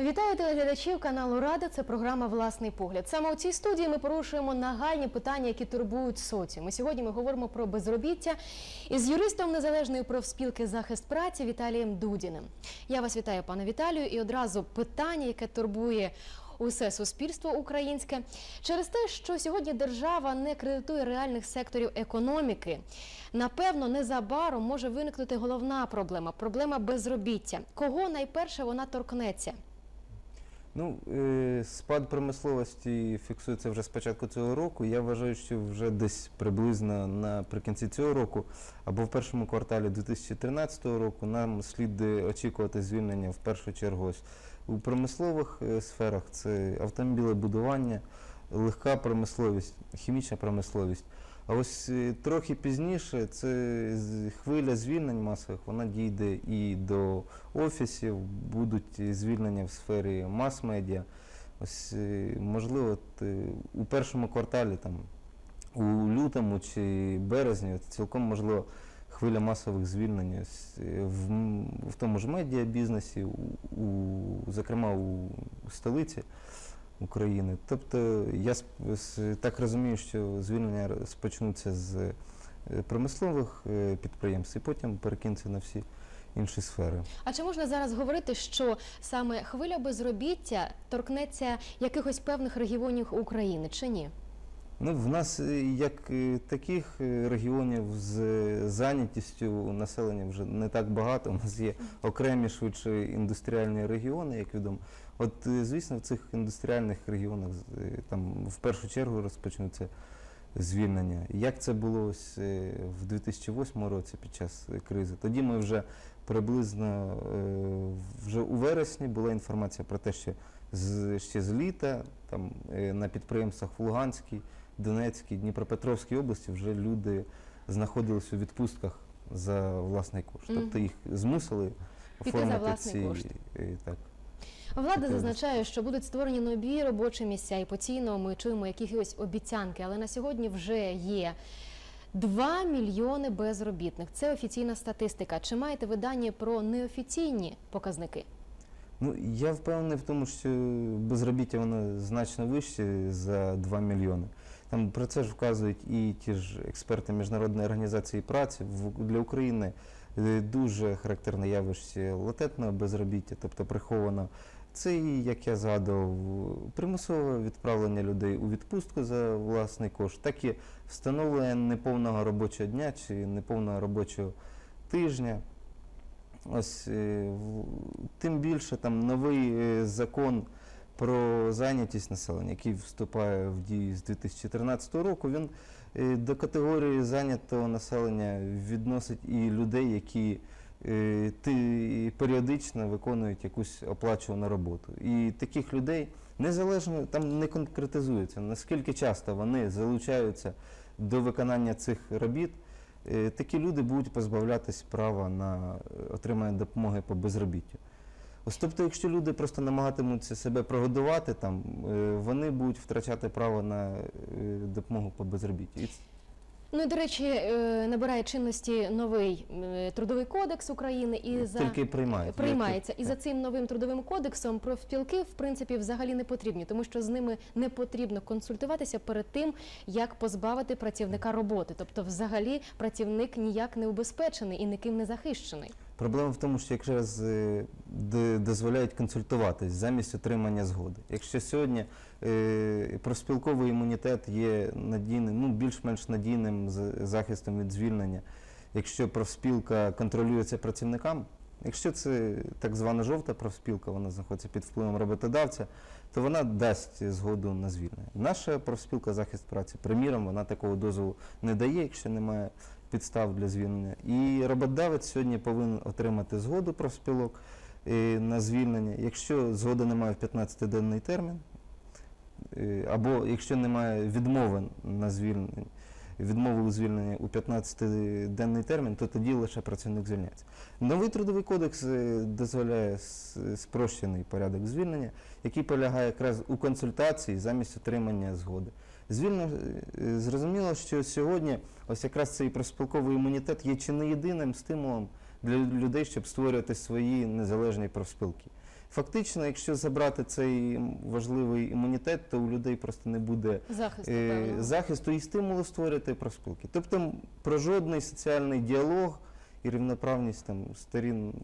Вітаю телеглядачів каналу Рада. Це програма Власний погляд. Саме у цій студії ми порушуємо нагальні питання, які турбують соціум. І сьогодні ми говоримо про безробіття із юристом незалежної профспілки захист праці Віталієм Дудіним. Я вас вітаю, пане Віталію, і одразу питання, яке турбує. Усе суспільство українське через те, що сьогодні держава не кредитує реальних секторів економіки. Напевно, незабаром може виникнути головна проблема проблема безробіття. Кого найперше вона торкнеться? Ну, е, спад промисловості фіксується вже з початку цього року. Я вважаю, що вже десь приблизно наприкінці цього року або в першому кварталі 2013 року нам слід е, очікувати звільнення в першу чергу у промислових е, сферах. Це автомобілебудування, легка промисловість, хімічна промисловість. А ось е, трохи пізніше це хвиля звільнень масових, вона дійде і до офісів, будуть звільнення в сфері мас-медіа. Ось е, можливо, е, у першому кварталі, там, у лютому чи березні, цілком можливо хвиля масових звільнень ось, в, в тому ж медіабізнесі, у, у, зокрема у столиці. України. Тобто я так розумію, що звільнення спочнуться з е, промислових е, підприємств і потім перекинуться на всі інші сфери. А чи можна зараз говорити, що саме хвиля безробіття торкнеться якихось певних регіонів України чи ні? Ну, в нас е, як е, таких е, регіонів з зайнятістю населення вже не так багато. У нас є окремі швидше індустріальні регіони, як відомо. От, звісно, в цих індустріальних регіонах там в першу чергу розпочнуться звільнення. Як це було ось в 2008 році під час кризи? Тоді ми вже приблизно вже у вересні була інформація про те, що з, ще з літа там на підприємствах в Луганській, Донецькій, Дніпропетровській області вже люди знаходились у відпустках за власний кошт. Тобто їх змусили Піти за оформити власний ці кошт. е, так. Влада Таке зазначає, що будуть створені нові робочі місця, і постійно ми чуємо якісь обіцянки, але на сьогодні вже є 2 мільйони безробітних. Це офіційна статистика. Чи маєте ви дані про неофіційні показники? Ну, я впевнений в тому, що безробіття воно значно вище за 2 мільйони. Там про це ж вказують і ті ж експерти Міжнародної організації праці. Для України е, дуже характерне явище латентного безробіття, тобто приховано. Це і, як я згадував, примусове відправлення людей у відпустку за власний кошт, так і встановлення неповного робочого дня чи неповного робочого тижня. Ось е, тим більше там новий е, закон про зайнятість населення, який вступає в дію з 2013 року, він е, до категорії зайнятого населення відносить і людей, які е, ти періодично виконують якусь оплачувану роботу. І таких людей незалежно там не конкретизується, наскільки часто вони залучаються до виконання цих робіт. Е, Такі люди будуть позбавлятись права на отримання допомоги по безробіттю. Ось тобто, якщо люди просто намагатимуться себе прогодувати, там, е, вони будуть втрачати право на е, допомогу по безробіттю. Ну і до речі, е, набирає чинності новий трудовий кодекс України і за Тільки приймають. приймається. І за цим новим трудовим кодексом профспілки в принципі взагалі не потрібні, тому що з ними не потрібно консультуватися перед тим, як позбавити працівника роботи. Тобто, взагалі, працівник ніяк не убезпечений і ніким не захищений. Проблема в тому, що якраз е, дозволяють консультуватись замість отримання згоди. Якщо сьогодні е, профспілковий імунітет є надійним, ну більш-менш надійним захистом від звільнення, якщо профспілка контролюється працівникам, якщо це так звана жовта профспілка, вона знаходиться під впливом роботодавця, то вона дасть згоду на звільнення. Наша профспілка захист праці, приміром, вона такого дозволу не дає, якщо немає підстав для звільнення. І роботодавець сьогодні повинен отримати згоду профспілок е, на звільнення. Якщо згоди немає в 15-денний термін, е, або якщо немає відмови на звільнення, відмови у звільненні у 15-денний термін, то тоді лише працівник звільняється. Новий трудовий кодекс е, дозволяє спрощений порядок звільнення, який полягає якраз у консультації замість отримання згоди. Звільно е, зрозуміло, що сьогодні ось якраз цей профспілковий імунітет є чи не єдиним стимулом для людей, щоб створювати свої незалежні профспілки. Фактично, якщо забрати цей важливий імунітет, то у людей просто не буде Захисту, е, захисту і стимулу створювати профспілки. Тобто про жодний соціальний діалог і рівноправність там сторін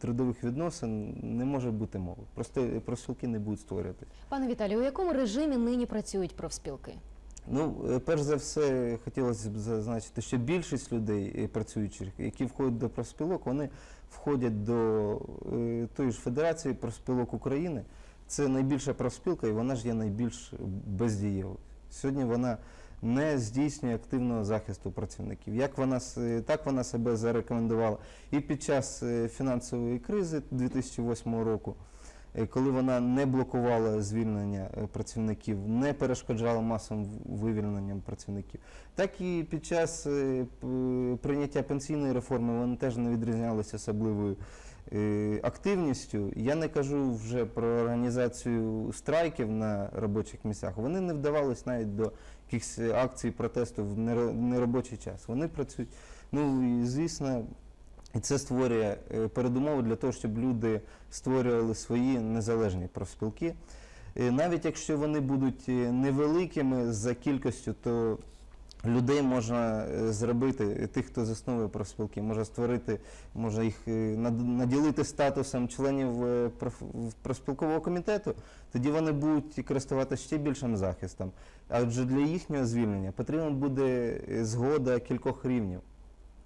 трудових відносин не може бути мови. Просто профспілки не будуть створювати. Пане Віталію, у якому режимі нині працюють профспілки? Ну, е, перш за все, хотілося б зазначити, що більшість людей е, працюючих, які входять до профспілок, вони входять до е, тої ж Федерації профспілок України. Це найбільша профспілка, і вона ж є найбільш бездієвою. Сьогодні вона не здійснює активного захисту працівників. Як вона так вона себе зарекомендувала і під час е, фінансової кризи 2008 року. Е, коли вона не блокувала звільнення е, працівників, не перешкоджала масовим вивільненням працівників, так і під час прийняття пенсійної реформи вони теж не відрізнялися особливою активністю. Я не кажу вже про організацію страйків на робочих місцях. Вони не вдавались навіть до якихось акцій протесту в неробочий час. Вони працюють. Ну і звісно, і це створює передумову передумови для того, щоб люди створювали свої незалежні профспілки. Е, Навіть якщо вони будуть е, невеликими за кількістю, то людей можна е, зробити, е, тих, хто засновує профспілки, може створити, може їх е, над- наділити статусом членів профспілкового комітету, тоді вони будуть користуватися ще більшим захистом. Адже для їхнього звільнення потрібна буде згода кількох рівнів,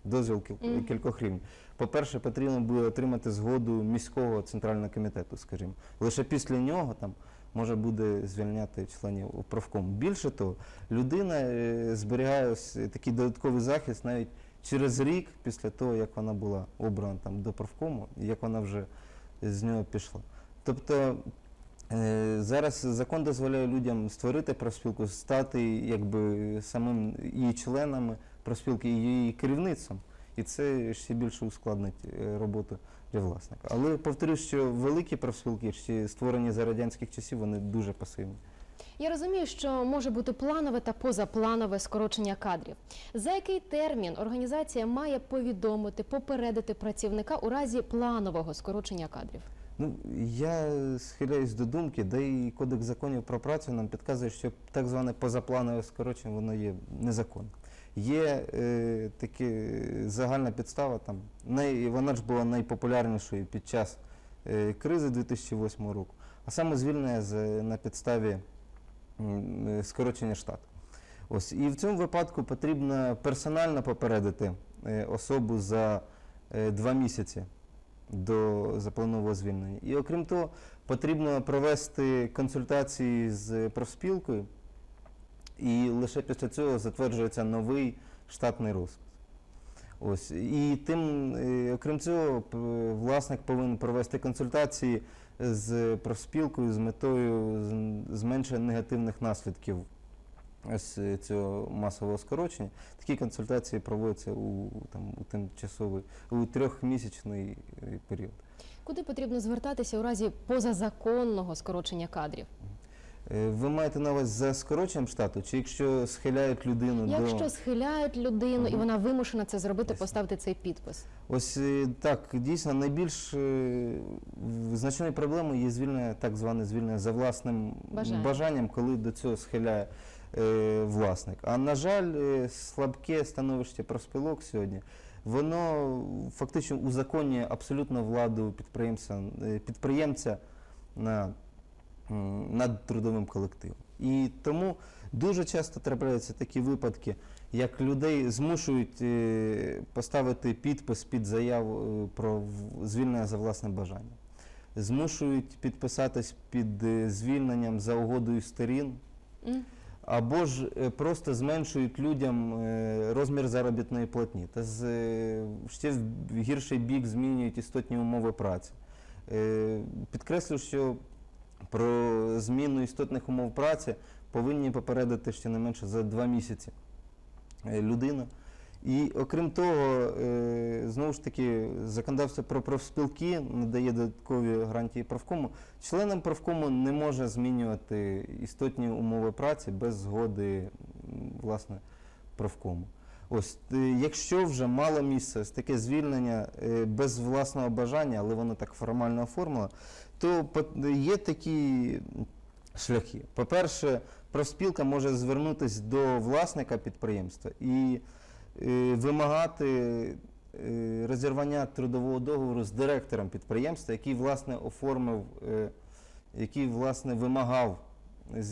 дозвіл кіл- кількох рівнів. По-перше, потрібно буде отримати згоду міського центрального комітету, скажімо. Лише після нього там може буде звільняти членів профкому. Більше того, людина е, зберігає ось такий додатковий захист навіть через рік після того, як вона була обрана там до профкому, і як вона вже з нього пішла. Тобто е, зараз закон дозволяє людям створити профспілку, стати якби самим її членами профспілки і її керівництвом. І це ще більше ускладнить е, роботу для власника. Але повторюю, що великі профспілки, ще створені за радянських часів, вони дуже пасивні. Я розумію, що може бути планове та позапланове скорочення кадрів. За який термін організація має повідомити, попередити працівника у разі планового скорочення кадрів? Ну, я схиляюсь до думки, де і Кодекс законів про працю нам підказує, що так зване позапланове скорочення воно є незаконним. Є е, таки загальна підстава, там, най, вона ж була найпопулярнішою під час е, кризи 2008 року, а саме звільнення з, на підставі е, скорочення штату. Ось, і в цьому випадку потрібно персонально попередити е, особу за е, два місяці до запланового звільнення. І окрім того, потрібно провести консультації з профспілкою, і лише після цього затверджується новий штатний розпис. Ось. І тим, е, окрім цього, власник повинен провести консультації з профспілкою з метою зменшення негативних наслідків ось е, цього масового скорочення. Такі консультації проводяться у, там, у тимчасовий, у трьохмісячний е, період. Куди потрібно звертатися у разі позазаконного скорочення кадрів? Е, Ви маєте на увазі за скороченням штату, чи якщо схиляють людину Якщо до. схиляють людину і вона вимушена це зробити, поставити цей підпис. Ось е, так, дійсно, найбільш е, значною проблемою є звільнення, так зване звільнення за власним Бажанням. бажанням, коли до цього схиляє е, власник. А на жаль, слабке становище профспілок сьогодні. Воно фактично узаконює абсолютно владу підприємця, підприємця на, над трудовим колективом. І тому дуже часто трапляються такі випадки, як людей змушують е, поставити підпис під заяву е, про звільнення за власним бажанням. Змушують підписатись під е, звільненням за угодою сторін, або ж просто зменшують людям розмір заробітної платні. Та з, ще в гірший бік змінюють істотні умови праці. Підкреслю, що про зміну істотних умов праці повинні попередити щонайменше за два місяці е, людину. І окрім того, е, знову ж таки, законодавство про профспілки надає додаткові гарантії правкому. Членам правкому не може змінювати істотні умови праці без згоди власне правкому. Ось, е, якщо вже мало місця, таке звільнення е, без власного бажання, але воно так формально оформило, то є такі шляхи. По-перше, профспілка може звернутися до власника підприємства і е, вимагати розірвання трудового договору з директором підприємства, який власне оформив, який власне вимагав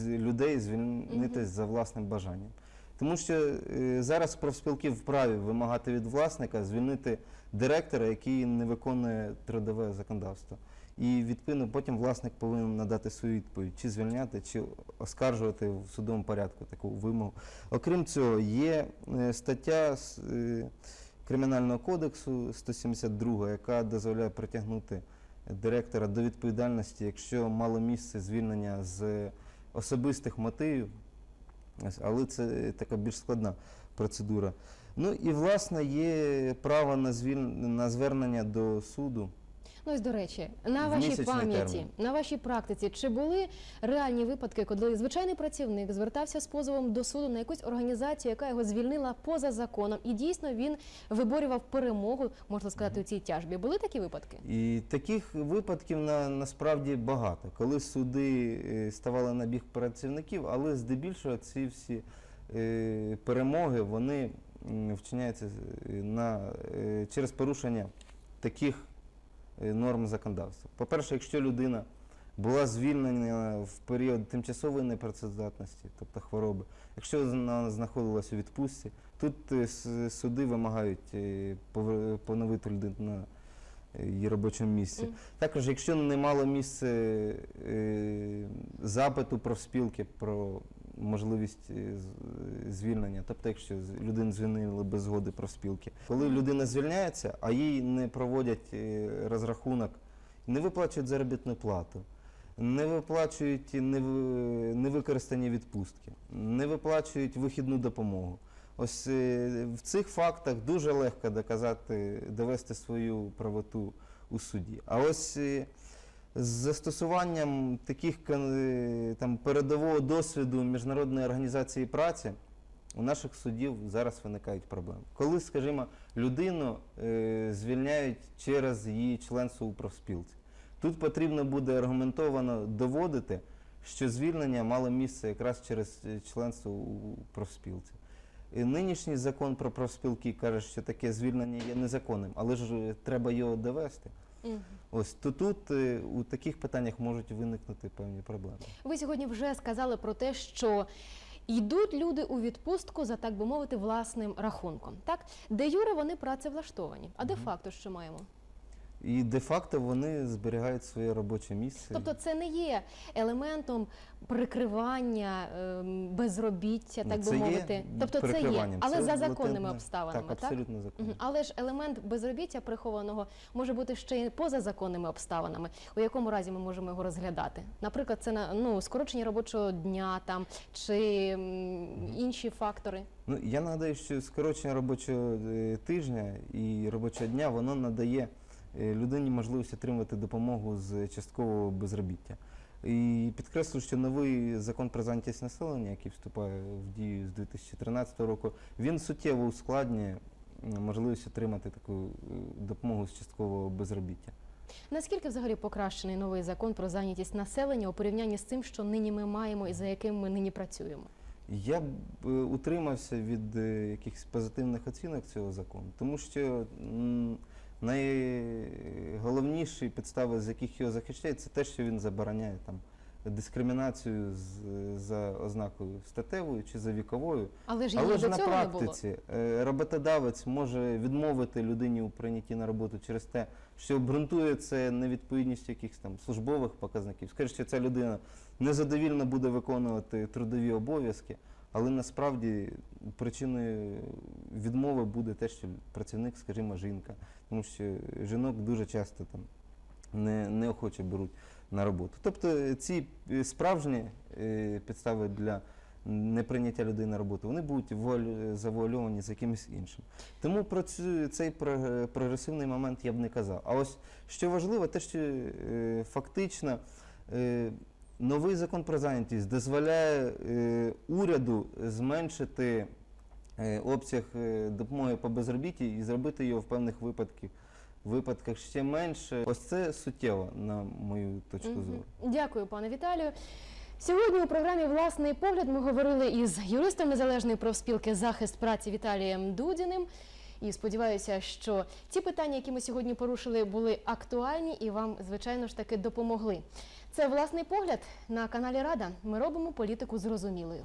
людей звільнитись за власним бажанням. Тому що е, зараз профспілки вправі вимагати від власника звільнити директора, який не виконує трудове законодавство. І відповідно потім власник повинен надати свою відповідь, чи звільняти, чи оскаржувати в судовому порядку таку вимогу. Окрім цього, є е, стаття е, Кримінального кодексу 172, яка дозволяє притягнути директора до відповідальності, якщо мало місце звільнення з особистих мотивів, але це така більш складна процедура. Ну і власне є право на звіль... на звернення до суду. Ну ось до речі, на В вашій місячний пам'яті, термін. на вашій практиці, чи були реальні випадки, коли звичайний працівник звертався з позовом до суду на якусь організацію, яка його звільнила поза законом, і дійсно він виборював перемогу, можна сказати, у цій тяжбі? Були такі випадки? І таких випадків на, насправді багато, коли суди е, ставали на біг працівників, але здебільшого ці всі е, перемоги вони вчиняються е, на, е, через порушення таких норм законодавства. По-перше, якщо людина була звільнена в період тимчасової непрацездатності, тобто хвороби, якщо вона знаходилась у відпустці, тут е, суди вимагають е, поновити людину на е, її робочому місці. Також, якщо не мало місце е, запиту профспілки про можливість е, звільнення, тобто якщо людину звільнили без згоди профспілки, коли людина звільняється, а їй не проводять е, розрахунок, не виплачують заробітну плату. Не виплачують невикористані відпустки, не виплачують вихідну допомогу. Ось е, в цих фактах дуже легко доказати, довести свою правоту у суді. А ось е, з застосуванням таких е, там, передового досвіду Міжнародної організації праці у наших судів зараз виникають проблеми. Коли, скажімо, людину е, звільняють через її членство у профспілці, тут потрібно буде аргументовано доводити, що звільнення мало місце якраз через е, членство у профспілці. І Нинішній закон про профспілки каже, що таке звільнення є незаконним, але ж е, треба його довести. Ось то тут е, у таких питаннях можуть виникнути певні проблеми. Ви сьогодні вже сказали про те, що йдуть люди у відпустку за так би мовити власним рахунком. Так, де юре вони працевлаштовані. А де факто, що маємо? І де-факто вони зберігають своє робоче місце. Тобто це не є елементом прикривання ем, безробіття, так би це є мовити. Тобто це є, прикриванням. але Це за законними латентне- обставинами, Так, абсолютно законно. Мгм. Але ж елемент безробіття прихованого може бути ще й поза законними обставинами. У якому разі ми можемо його розглядати? Наприклад, це на ну скорочення робочого дня там чи м, інші фактори. Ну, я нагадаю, що скорочення робочого е, тижня і робочого дня воно надає людині можливість отримати допомогу з часткового безробіття. І підкреслю, що новий закон про зайнятість населення, який вступає в дію з 2013 року, він суттєво ускладнює можливість отримати таку е, допомогу з часткового безробіття. Наскільки взагалі покращений новий закон про зайнятість населення у порівнянні з тим, що нині ми маємо і за яким ми нині працюємо? Я б е, утримався від е, якихось позитивних оцінок цього закону, тому що найголовніші підстави, з яких його захищають, це те, що він забороняє там дискримінацію з, за ознакою статевою чи за віковою. Але ж Але ж на практиці е, роботодавець може відмовити людині у прийнятті на роботу через те, що обґрунтує це невідповідністю якихось там службових показників. Скаже, що ця людина незадовільно буде виконувати трудові обов'язки, але насправді причиною відмови буде те, що працівник, скажімо, жінка, тому що жінок дуже часто там не, неохоче беруть на роботу. Тобто ці е, справжні е, підстави для неприйняття людей на роботу, вони будуть завуальовані з якимось іншим. Тому про цю, цей про- прогресивний момент я б не казав. А ось що важливо, те, що е, фактично новий закон про зайнятість дозволяє е, уряду зменшити е, обсяг е, допомоги по безробітті і зробити його в певних випадках, випадках ще менше. Ось це суттєво, на мою точку зору. Дякую, пане Віталію. Сьогодні у програмі Власний погляд ми говорили із юристом незалежної профспілки захист праці Віталієм Дудіним. І сподіваюся, що ті питання, які ми сьогодні порушили, були актуальні і вам, звичайно ж таки, допомогли. Це власний погляд на каналі Рада. Ми робимо політику зрозумілою.